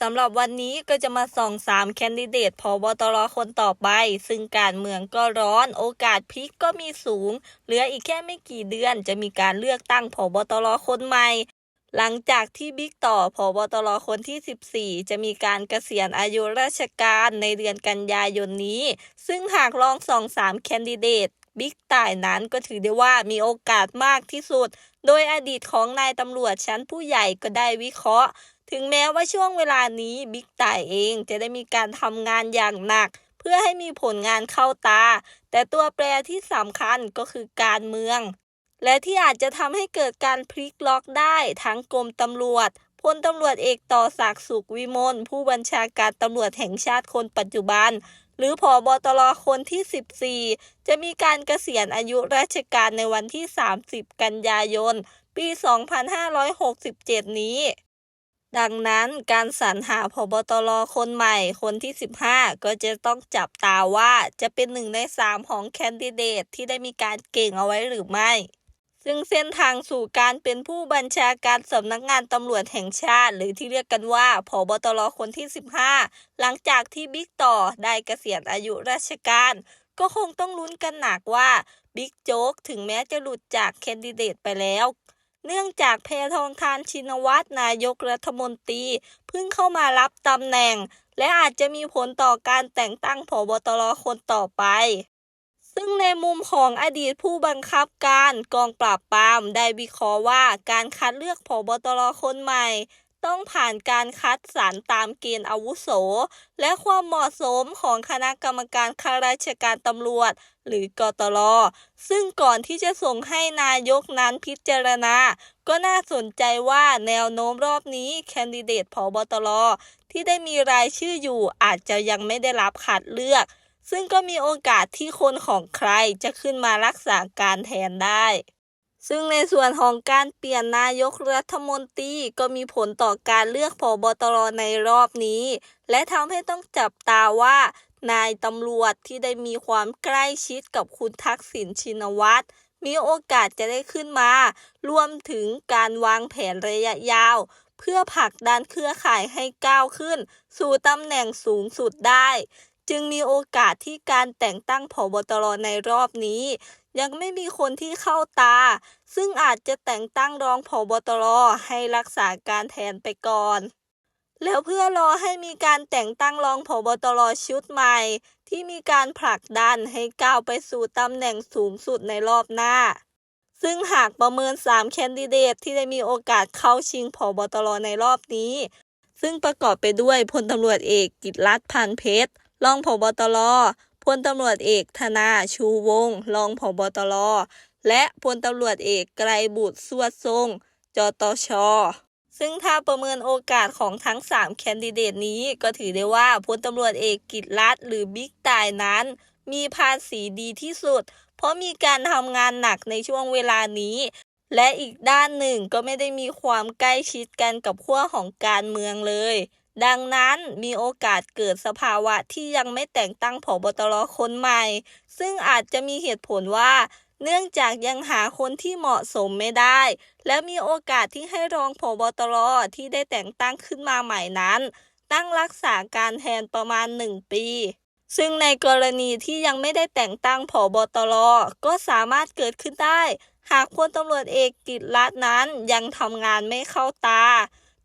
สำหรับวันนี้ก็จะมาส่องสามแคนดิเดตพบตรคนต่อไป ซึ่งการเมืองก็ร้อนโอกาสพลิกก็มีสูง เหลืออีกแค่ไม่กี่เดือนจะมีการเลือกตั้งพบตรคนใหม่ หลังจากที่บิ๊กต่อพบตรคนที่ 14 จะมีการเกษียณอายุราชการในเดือนกันยายนนี้ ซึ่งหากลองส่องสามแคนดิเดตบิ๊กต่ายนั้นก็ถือได้ว่ามีโอกาสมากที่สุด โดยอดีตของนายตำรวจชั้นผู้ใหญ่ก็ได้วิเคราะห์ ถึงแม้ว่าช่วงเวลานี้บิ๊กต่ายเองจะได้มีการทำงานอย่างหนัก เพื่อให้มีผลงานเข้าตา แต่ตัวแปรที่สำคัญก็คือการเมือง และที่อาจจะทำให้เกิดการพลิกล็อกได้ทั้งกรมตำรวจพลตำรวจเอกต่อศักดิ์สุขวิมลผู้บัญชาการตำรวจแห่งชาติคนปัจจุบัน หรือผอบตรคนที่ 14 จะมีการเกษียณอายุราชการในวันที่ 30 กันยายน ปี 2567 นี้ ดังนั้นการสรรหาพบตรคนใหม่คนที่ 15 ก็จะต้องจับตาว่าจะเป็นหนึ่งในสามของแคนดิเดตที่ได้มีการเก่งเอาไว้หรือไม่ ซึ่งเส้นทางสู่การเป็นผู้บัญชาการสำนักงานตำรวจแห่งชาติ หรือที่เรียกกันว่าผบตรคนที่ 15 หลังจากที่บิ๊กต่อได้เกษียณอายุราชการ ก็คงต้องลุ้นกันหนักว่าบิ๊กโจ๊กถึงแม้จะหลุดจากแคนดิเดตไปแล้ว เนื่องจากเพทองทานชินวัตรนายกรัฐมนตรีเพิ่งเข้ามารับตำแหน่ง และอาจจะมีผลต่อการแต่งตั้งผบตรคนต่อไปซึ่งในมุมของอดีตผู้บังคับการกองปราบปรามได้วิเคราะห์ว่าการคัดเลือกผบตรคนใหม่ ต้องผ่านการคัดสรรตามเกณฑ์อาวุโส และความเหมาะสมของคณะกรรมการข้าราชการตำรวจ หรือกตรซึ่งก่อนที่จะส่งให้นายกนั้นพิจารณา ก็น่าสนใจว่าแนวโน้มรอบนี้แคนดิเดตผบตรที่ได้มีรายชื่ออยู่อาจจะยังไม่ได้รับคัดเลือก ซึ่งก็มีโอกาสที่คนของใครจะขึ้นมารักษาการแทนได้ ซึ่งในส่วนของการเปลี่ยนนายกรัฐมนตรีก็มีผลต่อการเลือกผอบตรในรอบนี้ และทำให้ต้องจับตาว่า นายตำรวจที่ได้มีความใกล้ชิดกับคุณทักษิณชินวัตรมีโอกาสจะได้ขึ้นมา รวมถึงการวางแผนระยะยาว เพื่อผลักดันเครือข่ายให้ก้าวขึ้น สู่ตำแหน่งสูงสุดได้ จึงมีโอกาสที่การแต่งตั้งผบตรในรอบนี้ ยังไม่มีคนที่เข้าตา ซึ่งอาจจะแต่งตั้งรองผบตรให้รักษาการแทนไปก่อน แล้วเพื่อรอให้มีการแต่งตั้งรองผบตรชุดใหม่ ที่มีการผลักดันให้ก้าวไปสู่ตำแหน่งสูงสุดในรอบหน้า ซึ่งหากประเมิน 3 แคนดิเดตที่ได้มีโอกาสเข้าชิงผบตรในรอบนี้ ซึ่งประกอบไปด้วยพลตำรวจเอกกิตรัตน์พันเพชรรองผบตร พลตำรวจเอกธนาชูวงศ์รองผบตรและพลตำรวจเอกไกรบุตรสวดทรง จตช ซึ่งถ้าประเมินโอกาสของทั้ง 3 แคนดิเดตนี้ก็ถือได้ว่าพลตำรวจเอกกิตรัตน์หรือบิ๊กตายนั้น มีภาษีดีที่สุด เพราะมีการทำงานหนักในช่วงเวลานี้ และอีกด้านหนึ่งก็ไม่ได้มีความใกล้ชิดกันกับขั้วของการเมืองเลย ดังนั้นมีโอกาสเกิดสภาวะที่ยังไม่แต่งตั้งผบตรคนใหม่ ซึ่งอาจจะมีเหตุผลว่า เนื่องจากยังหาคนที่เหมาะสมไม่ได้ และมีโอกาสที่ให้รองผบตรที่ได้แต่งตั้งขึ้นมาใหม่นั้น ตั้งรักษาการแทนประมาณ 1 ปี ซึ่งในกรณีที่ยังไม่ได้แต่งตั้งผบตรก็สามารถเกิดขึ้นได้ หากพลตำรวจเอกกิตรัตน์นั้นยังทำงานไม่เข้าตา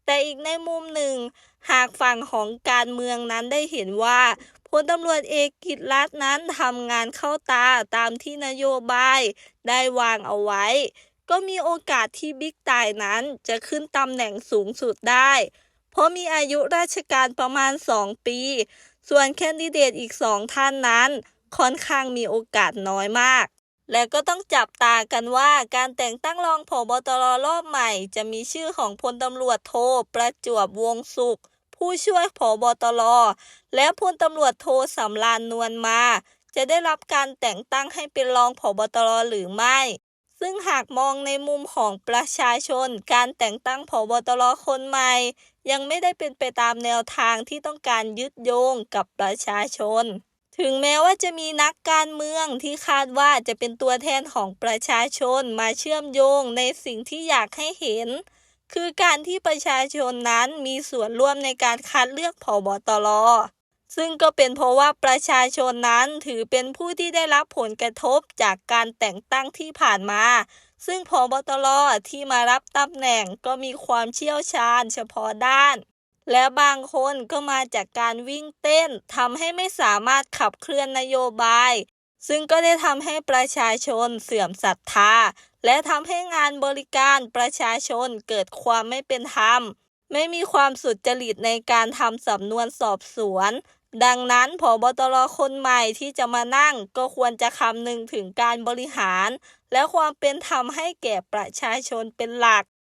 แต่อีกในมุมหนึ่ง หากฝั่งของการเมืองนั้นได้เห็นว่าพลตำรวจเอกกิตรัตน์นั้นทำงานเข้าตาตามที่นโยบายได้วางเอาไว้ ก็มีโอกาสที่บิ๊กตายนั้นจะขึ้นตำแหน่งสูงสุดได้ เพราะมีอายุราชการประมาณ 2 ปี ส่วนแคนดิเดตอีก2ท่านนั้น ค่อนข้างมีโอกาสน้อยมาก และก็ต้องจับตากันว่าการแต่งตั้งรองผบตรรอบใหม่ จะมีชื่อของพลตำรวจโทประจวบวงศุข ผู้ช่วยผบตรและพลตำรวจโทสำรานนวลมา จะได้รับการแต่งตั้งให้เป็นรองผบตรหรือไม่ ซึ่งหากมองในมุมของประชาชน การแต่งตั้งผบตรคนใหม่ ยังไม่ได้เป็นไปตามแนวทางที่ต้องการยึดโยงกับประชาชนถึงแม้ว่าจะมีนักการเมืองที่คาดว่าจะเป็นตัวแทนของประชาชนมาเชื่อมโยงในสิ่งที่อยากให้เห็น คือการที่ประชาชนนั้นมีส่วนร่วมในการคัดเลือกผบตรซึ่งก็เป็นเพราะว่าประชาชนนั้นถือเป็นผู้ที่ได้รับผลกระทบจากการแต่งตั้งที่ผ่านมา ซึ่งผบตรที่มารับตำแหน่งก็มีความเชี่ยวชาญเฉพาะด้าน และบางคนก็มาจากการวิ่งเต้นทำให้ไม่สามารถขับเคลื่อนนโยบาย ซึ่งก็ได้ทำให้ประชาชนเสื่อมศรัทธา และทำให้งานบริการประชาชนเกิดความไม่เป็นธรรม ไม่มีความสุจริตในการทำสำนวนสอบสวน ดังนั้นผบตรคนใหม่ที่จะมานั่งก็ควรจะคำนึงถึงการบริหาร และความเป็นธรรมให้แก่ประชาชนเป็นหลัก